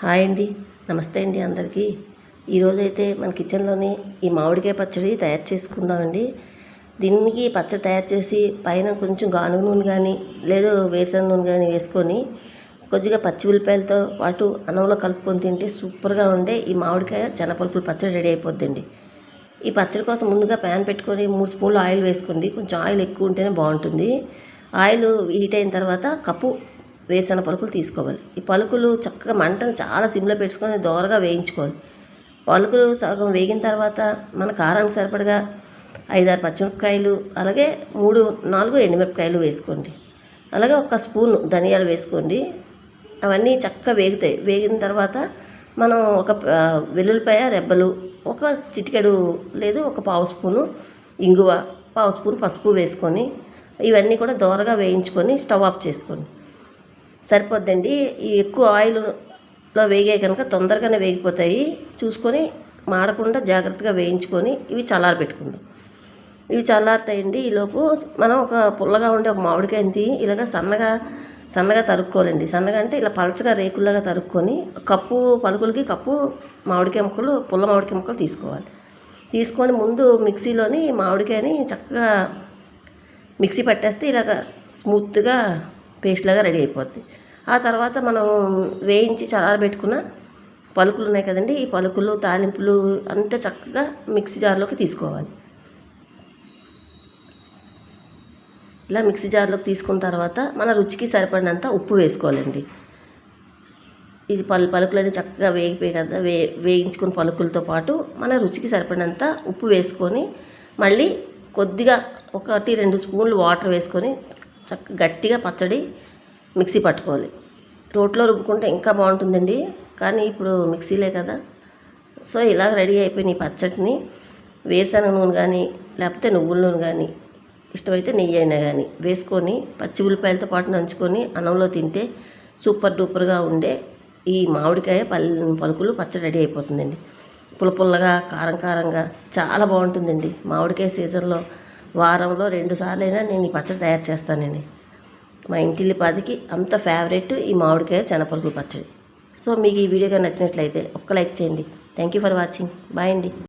Hi అండి. నమస్తే అండి అందరికీ. ఈరోజైతే మన కిచెన్లోని ఈ మామిడికాయ పచ్చడి తయారు చేసుకుందామండి. దీనికి పచ్చడి తయారు చేసి పైన కొంచెం గానుగ నూనె కానీ లేదు వేసిన నూనె కానీ వేసుకొని కొద్దిగా పచ్చి ఉల్లిపాయలతో పాటు అన్నంలో కలుపుకొని తింటే సూపర్గా ఉండే ఈ మామిడికాయ చెనపలుపుల పచ్చడి రెడీ అయిపోద్దండి. ఈ పచ్చడి కోసం ముందుగా ప్యాన్ పెట్టుకొని మూడు స్పూన్లు ఆయిల్ వేసుకోండి. కొంచెం ఆయిల్ ఎక్కువ ఉంటేనే బాగుంటుంది. ఆయిల్ హీట్ అయిన తర్వాత కప్పు వేసిన పలుకులు తీసుకోవాలి. ఈ పలుకులు చక్కగా మంటను చాలా సిమ్లో పెట్టుకొని దోరగా వేయించుకోవాలి. పలుకులు సగం వేగిన తర్వాత మన కారానికి సరిపడగా ఐదారు పచ్చిమిరపకాయలు అలాగే మూడు నాలుగు ఎండుమిరపకాయలు వేసుకోండి. అలాగే ఒక స్పూన్ ధనియాలు వేసుకోండి. అవన్నీ చక్కగా వేగుతాయి. వేగిన తర్వాత మనం ఒక వెల్లుల్లిపాయ రెబ్బలు ఒక చిటికెడు లేదు ఒక పావు స్పూను ఇంగువ పావు స్పూన్ పసుపు వేసుకొని ఇవన్నీ కూడా దోరగా వేయించుకొని స్టవ్ ఆఫ్ చేసుకోండి. సరిపోద్దండి. ఈ ఎక్కువ ఆయిల్లో వేగే కనుక తొందరగానే వేగిపోతాయి. చూసుకొని మాడకుండా జాగ్రత్తగా వేయించుకొని ఇవి చల్లారబెట్టుకుందాం. ఇవి చల్లారుతాయండి. ఈలోపు మనం ఒక పుల్లగా ఉండే ఒక మామిడికాయని తీ ఇలాగ సన్నగా సన్నగా తరుక్కోవాలండి. సన్నగా అంటే ఇలా పలచగా రేకుల్లాగా తరుక్కొని కప్పు పలుకులకి కప్పు మామిడికాయ ముక్కలు పుల్ల మామిడికాయ ముక్కలు తీసుకోవాలి. తీసుకొని ముందు మిక్సీలోని మామిడికాయని చక్కగా మిక్సీ పట్టేస్తే ఇలాగ స్మూత్గా పేస్ట్ లాగా రెడీ అయిపోద్ది. ఆ తర్వాత మనం వేయించి చల్లారబెట్టుకున్న పలుకులు ఉన్నాయి కదండి ఈ పలుకులు తాలింపులు అంతా చక్కగా మిక్సీ జార్లోకి తీసుకోవాలి. ఇలా మిక్సీ జార్లోకి తీసుకున్న తర్వాత మన రుచికి సరిపడినంత ఉప్పు వేసుకోవాలండి. ఇది పలు పలుకులని చక్కగా వేగిపోయి కదా వే వేయించుకున్న పలుకులతో పాటు మన రుచికి సరిపడినంత ఉప్పు వేసుకొని మళ్ళీ కొద్దిగా ఒకటి రెండు స్పూన్లు వాటర్ వేసుకొని చక్క గట్టిగా పచ్చడి మిక్సీ పట్టుకోవాలి. రోట్లో రుబ్బుకుంటే ఇంకా బాగుంటుందండి. కానీ ఇప్పుడు మిక్సీలే కదా. సో ఇలా రెడీ అయిపోయిన ఈ పచ్చడిని వేరుశనగ నూనె కానీ లేకపోతే నువ్వుల నూనె కానీ ఇష్టమైతే నెయ్యి అయినా కానీ వేసుకొని పచ్చి ఉల్లిపాయలతో పాటు నంచుకొని అన్నంలో తింటే సూపర్ డూపర్గా ఉండే ఈ మామిడికాయ పల్ పలుకులు పచ్చడి రెడీ అయిపోతుందండి. పుల్ల పుల్లగా కారం కారంగా చాలా బాగుంటుందండి. మామిడికాయ సీజన్లో వారంలో రెండు సార్లైనా అయినా నేను ఈ పచ్చడి తయారు చేస్తానండి. మా ఇంటిల్లి పాదికి అంత ఫేవరెట్ ఈ మామిడికాయ చెనపలుకుల పచ్చడి. సో మీకు ఈ వీడియోగా నచ్చినట్లయితే ఒక్క లైక్ చేయండి. Thank you for watching bye అండి.